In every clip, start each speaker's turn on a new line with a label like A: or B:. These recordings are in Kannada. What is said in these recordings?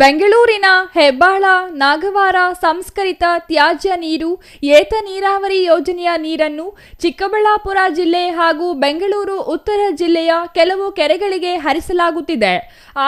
A: ಬೆಂಗಳೂರಿನ ಹೆಬ್ಬಾಳ, ನಾಗವಾರ, ಸಂಸ್ಕರಿತ ತ್ಯಾಜ್ಯ ನೀರು, ಏತ ನೀರಾವರಿ ಯೋಜನೆಯ ನೀರನ್ನು ಚಿಕ್ಕಬಳ್ಳಾಪುರ ಜಿಲ್ಲೆ ಹಾಗೂ ಬೆಂಗಳೂರು, ಉತ್ತರ ಜಿಲ್ಲೆಯ ಕೆಲವು ಕೆರೆಗಳಿಗೆ ಹರಿಸಲಾಗುತ್ತಿದೆ.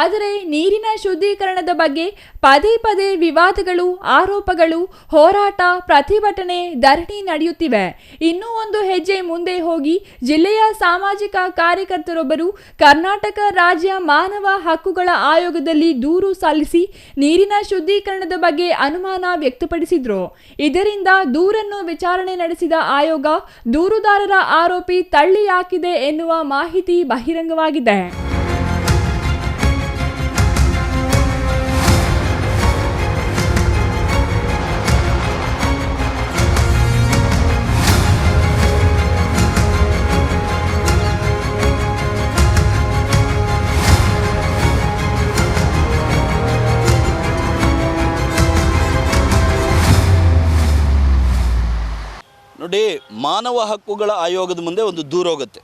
A: ಆದರೆ ನೀರಿನ ಶುದ್ಧೀಕರಣದ ಬಗ್ಗೆ ಪದೇ ಪದೇ ವಿವಾದಗಳು, ಆರೋಪಗಳು, ಹೋರಾಟ, ಪ್ರತಿಭಟನೆ, ಧರಣಿ ನಡೆಯುತ್ತಿವೆ. ಇನ್ನೂ ಒಂದು ಹೆಜ್ಜೆ ಮುಂದೆ ಹೋಗಿ ಜಿಲ್ಲೆಯ ಸಾಮಾಜಿಕ ಕಾರ್ಯಕರ್ತರೊಬ್ಬರು ಕರ್ನಾಟಕ ರಾಜ್ಯ ಮಾನವ ಹಕ್ಕುಗಳ ಆಯೋಗದಲ್ಲಿ ದೂರು ಸಲ್ಲಿಸಿ ನೀರಿನ ಶುದ್ಧೀಕರಣದ ಬಗ್ಗೆ ಅನುಮಾನ ವ್ಯಕ್ತಪಡಿಸಿದ್ರು. ಇದರಿಂದ ದೂರನ್ನು ವಿಚಾರಣೆ ನಡೆಸಿದ ಆಯೋಗ ದೂರುದಾರರ ಆರೋಪಿ ತಳ್ಳಿ ಹಾಕಿದೆ ಎನ್ನುವ ಮಾಹಿತಿ ಬಹಿರಂಗವಾಗಿದೆ.
B: ನೋಡಿ, ಮಾನವ ಹಕ್ಕುಗಳ ಆಯೋಗದ ಮುಂದೆ ಒಂದು ದೂರ ಹೋಗುತ್ತೆ.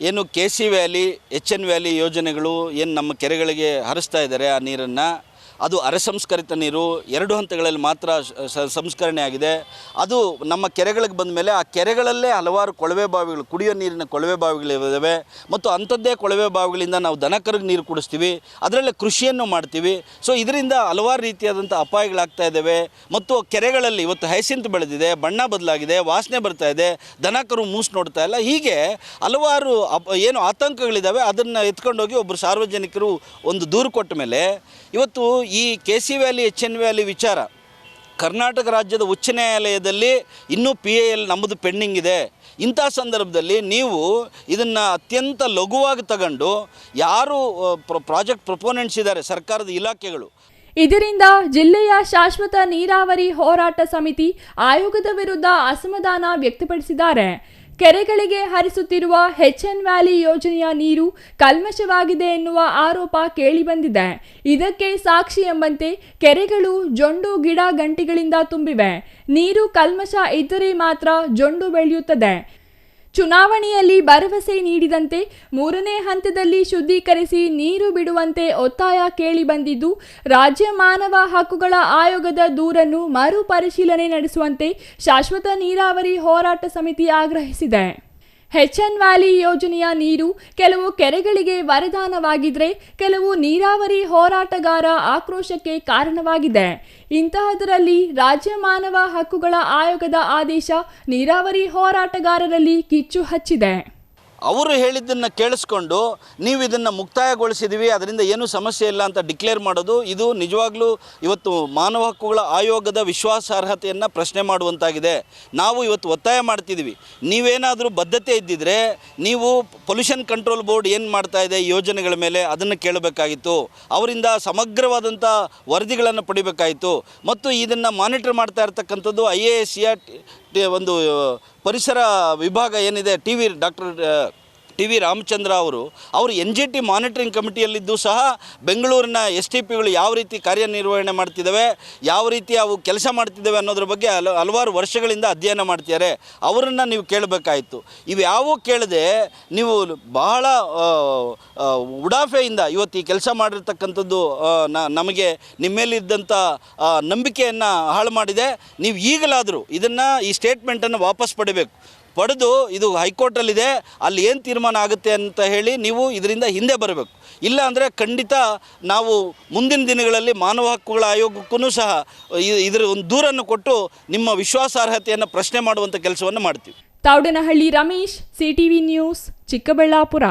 B: ಏನು K C valley H N valley ಯೋಜನೆಗಳು ಏನು ನಮ್ಮ ಕೆರೆಗಳಿಗೆ ಹರಿಸ್ತಾ ಇದ್ದಾರೆ ಆ ನೀರನ್ನು ಅದು ಅರೆಸಂಸ್ಕರಿತ ನೀರು, ಎರಡು ಹಂತಗಳಲ್ಲಿ ಮಾತ್ರ ಸಂಸ್ಕರಣೆ ಆಗಿದೆ. ಅದು ನಮ್ಮ ಕೆರೆಗಳಿಗೆ ಬಂದ ಮೇಲೆ ಆ ಕೆರೆಗಳಲ್ಲೇ ಹಲವಾರು ಕೊಳವೆ ಬಾವಿಗಳು, ಕುಡಿಯೋ ನೀರಿನ ಕೊಳವೆ ಬಾವಿಗಳಿದ್ದಾವೆ ಮತ್ತು ಅಂಥದ್ದೇ ಕೊಳವೆ ಬಾವಿಗಳಿಂದ ನಾವು ದನಕರಿಗೆ ನೀರು ಕುಡಿಸ್ತೀವಿ. ಅದರಲ್ಲೇ ಕೃಷಿಯನ್ನು ಮಾಡ್ತೀವಿ. ಸೊ ಇದರಿಂದ ಹಲವಾರು ರೀತಿಯಾದಂಥ ಅಪಾಯಗಳಾಗ್ತಾ ಇದ್ದಾವೆ. ಮತ್ತು ಕೆರೆಗಳಲ್ಲಿ ಇವತ್ತು ಹೈಸಿಂತ್ ಬೆಳೆದಿದೆ, ಬಣ್ಣ ಬದಲಾಗಿದೆ, ವಾಸನೆ ಬರ್ತಾ ಇದೆ ದನಕರು ಮೂಸ್ ನೋಡ್ತಾ ಇಲ್ಲ. ಹೀಗೆ ಹಲವಾರು ಏನು ಆತಂಕಗಳಿದ್ದಾವೆ, ಅದನ್ನು ಎತ್ಕೊಂಡೋಗಿ ಒಬ್ಬರು ಸಾರ್ವಜನಿಕರು ಒಂದು ದೂರು ಕೊಟ್ಟ ಮೇಲೆ ಇವತ್ತು ಈ K C valley H N valley ವಿಚಾರ. ಕರ್ನಾಟಕ ರಾಜ್ಯದ ಉಚ್ಚ ನ್ಯಾಯಾಲಯದಲ್ಲಿ ಇನ್ನೂ ಪಿ ಎ ಎಲ್ ನಮ್ಮದು ಪೆಂಡಿಂಗ್ ಇದೆ. ಇಂಥ ಸಂದರ್ಭದಲ್ಲಿ ನೀವು ಇದನ್ನು ಅತ್ಯಂತ ಲಘುವಾಗಿ ತಗೊಂಡು ಯಾರು ಪ್ರಾಜೆಕ್ಟ್ ಪ್ರಪೋನೆಂಟ್ಸ್ ಇದ್ದಾರೆ, ಸರ್ಕಾರದ ಇಲಾಖೆಗಳು?
A: ಇದರಿಂದ ಜಿಲ್ಲೆಯ ಶಾಶ್ವತ ನೀರಾವರಿ ಹೋರಾಟ ಸಮಿತಿ ಆಯೋಗದ ವಿರುದ್ಧ ಅಸಮಾಧಾನ ವ್ಯಕ್ತಪಡಿಸಿದ್ದಾರೆ. ಕೆರೆಗಳಿಗೆ ಹರಿಸುತ್ತಿರುವ ಹೆಚ್ಎನ್ ಎನ್ ವ್ಯಾಲಿ ಯೋಜನೆಯ ನೀರು ಕಲ್ಮಶವಾಗಿದೆ ಎನ್ನುವ ಆರೋಪ ಕೇಳಿಬಂದಿದೆ ಇದಕ್ಕೆ ಸಾಕ್ಷಿ ಎಂಬಂತೆ ಕೆರೆಗಳು ಜೊಂಡು ಗಿಡ ಗಂಟಿಗಳಿಂದ ತುಂಬಿವೆ. ನೀರು ಕಲ್ಮಶ ಇದ್ದರೆ ಮಾತ್ರ ಜೊಂಡು ಬೆಳೆಯುತ್ತದೆ. ಚುನಾವಣೆಯಲ್ಲಿ ಭರವಸೆ ನೀಡಿದಂತೆ ಮೂರನೇ ಹಂತದಲ್ಲಿ ಶುದ್ಧೀಕರಿಸಿ ನೀರು ಬಿಡುವಂತೆ ಒತ್ತಾಯ ಕೇಳಿಬಂದಿದ್ದು ರಾಜ್ಯ ಮಾನವ ಹಕ್ಕುಗಳ ಆಯೋಗದ ದೂರನ್ನು ಮರುಪರಿಶೀಲನೆ ನಡೆಸುವಂತೆ ಶಾಶ್ವತ ನೀರಾವರಿ ಹೋರಾಟ ಸಮಿತಿ ಆಗ್ರಹಿಸಿದೆ. ಎಚ್ ಎನ್ ವ್ಯಾಲಿ ಯೋಜನೆಯ ನೀರು ಕೆಲವು ಕೆರೆಗಳಿಗೆ ವರದಾನವಾಗಿದ್ರೆ ಕೆಲವು ನೀರಾವರಿ ಹೋರಾಟಗಾರ ಆಕ್ರೋಶಕ್ಕೆ ಕಾರಣವಾಗಿದೆ. ಇಂತಹದರಲ್ಲಿ ರಾಜ್ಯ ಮಾನವ ಹಕ್ಕುಗಳ ಆಯೋಗದ ಆದೇಶ ನೀರಾವರಿ ಹೋರಾಟಗಾರರಲ್ಲಿ ಕಿಚ್ಚು ಹಚ್ಚಿದೆ.
B: ಅವರು ಹೇಳಿದ್ದನ್ನು ಕೇಳಿಸ್ಕೊಂಡು ನೀವು ಇದನ್ನು ಮುಕ್ತಾಯಗೊಳಿಸಿದ್ದೀವಿ ಅದರಿಂದ ಏನೂ ಸಮಸ್ಯೆ ಇಲ್ಲ ಅಂತ ಡಿಕ್ಲೇರ್ ಮಾಡೋದು, ಇದು ನಿಜವಾಗ್ಲೂ ಇವತ್ತು ಮಾನವ ಹಕ್ಕುಗಳ ಆಯೋಗದ ವಿಶ್ವಾಸಾರ್ಹತೆಯನ್ನು ಪ್ರಶ್ನೆ ಮಾಡುವಂತಾಗಿದೆ. ನಾವು ಇವತ್ತು ಒತ್ತಾಯ ಮಾಡ್ತಿದ್ದೀವಿ ನೀವೇನಾದರೂ ಬದ್ಧತೆ ಇದ್ದಿದ್ರೆ ನೀವು ಪೊಲ್ಯೂಷನ್ ಕಂಟ್ರೋಲ್ ಬೋರ್ಡ್ ಏನು ಮಾಡ್ತಾ ಇದೆ, ಯೋಜನೆಗಳ ಮೇಲೆ ಅದನ್ನು ಕೇಳಬೇಕಾಗಿತ್ತು. ಅವರಿಂದ ಸಮಗ್ರವಾದಂಥ ವರದಿಗಳನ್ನು ಪಡಿಬೇಕಾಯಿತು. ಮತ್ತು ಇದನ್ನು ಮಾನಿಟರ್ ಮಾಡ್ತಾ ಇರ್ತಕ್ಕಂಥದ್ದು ಐ ಎ ಎಸ್ ಒಂದು ಪರಿಸರ ವಿಭಾಗ ಏನಿದೆ T V doctor T V Ramachandra ಅವರು ಅವರು ಎನ್ ಜಿ ಟಿ ಮಾನಿಟರಿಂಗ್ ಕಮಿಟಿಯಲ್ಲಿದ್ದು ಸಹ ಬೆಂಗಳೂರಿನ ಎಸ್ ಟಿ ಪಿಗಳು ಯಾವ ರೀತಿ ಕಾರ್ಯನಿರ್ವಹಣೆ ಮಾಡ್ತಿದ್ದಾವೆ ಯಾವ ರೀತಿ ಅವು ಕೆಲಸ ಮಾಡ್ತಿದ್ದಾವೆ ಅನ್ನೋದ್ರ ಬಗ್ಗೆ ಹಲ ಹಲವಾರು ವರ್ಷಗಳಿಂದ ಅಧ್ಯಯನ ಮಾಡ್ತಿದ್ದಾರೆ. ಅವರನ್ನು ನೀವು ಕೇಳಬೇಕಾಯಿತು. ಇವು ಯಾವೂ ಕೇಳದೆ ನೀವು ಬಹಳ ಉಡಾಫೆಯಿಂದ ಇವತ್ತು ಈ ಕೆಲಸ ಮಾಡಿರ್ತಕ್ಕಂಥದ್ದು ನಮಗೆ ನಿಮ್ಮ ಮೇಲಿದ್ದಂಥ ಆ, ನಂಬಿಕೆಯನ್ನು ಹಾಳು ಮಾಡಿದೆ. ನೀವು ಈಗಲಾದರೂ ಇದನ್ನು ಈ ಸ್ಟೇಟ್ಮೆಂಟನ್ನು ವಾಪಸ್ ಪಡಿಬೇಕು. ಪಡೆದು ಇದು ಹೈಕೋರ್ಟಲ್ಲಿದೆ, ಅಲ್ಲಿ ಏನು ತೀರ್ಮಾನ ಆಗುತ್ತೆ ಅಂತ ಹೇಳಿ ನೀವು ಇದರಿಂದ ಹಿಂದೆ ಬರಬೇಕು. ಇಲ್ಲ ಅಂದರೆ ಖಂಡಿತ ನಾವು ಮುಂದಿನ ದಿನಗಳಲ್ಲಿ ಮಾನವ ಹಕ್ಕುಗಳ ಆಯೋಗಕ್ಕೂ ಸಹ ಇದರ ಒಂದು ದೂರನ್ನು ಕೊಟ್ಟು ನಿಮ್ಮ ವಿಶ್ವಾಸಾರ್ಹತೆಯನ್ನು ಪ್ರಶ್ನೆ ಮಾಡುವಂಥ ಕೆಲಸವನ್ನು ಮಾಡ್ತೀವಿ.
A: Thoudanahalli Ramesh, CTV news, Chikkaballapura.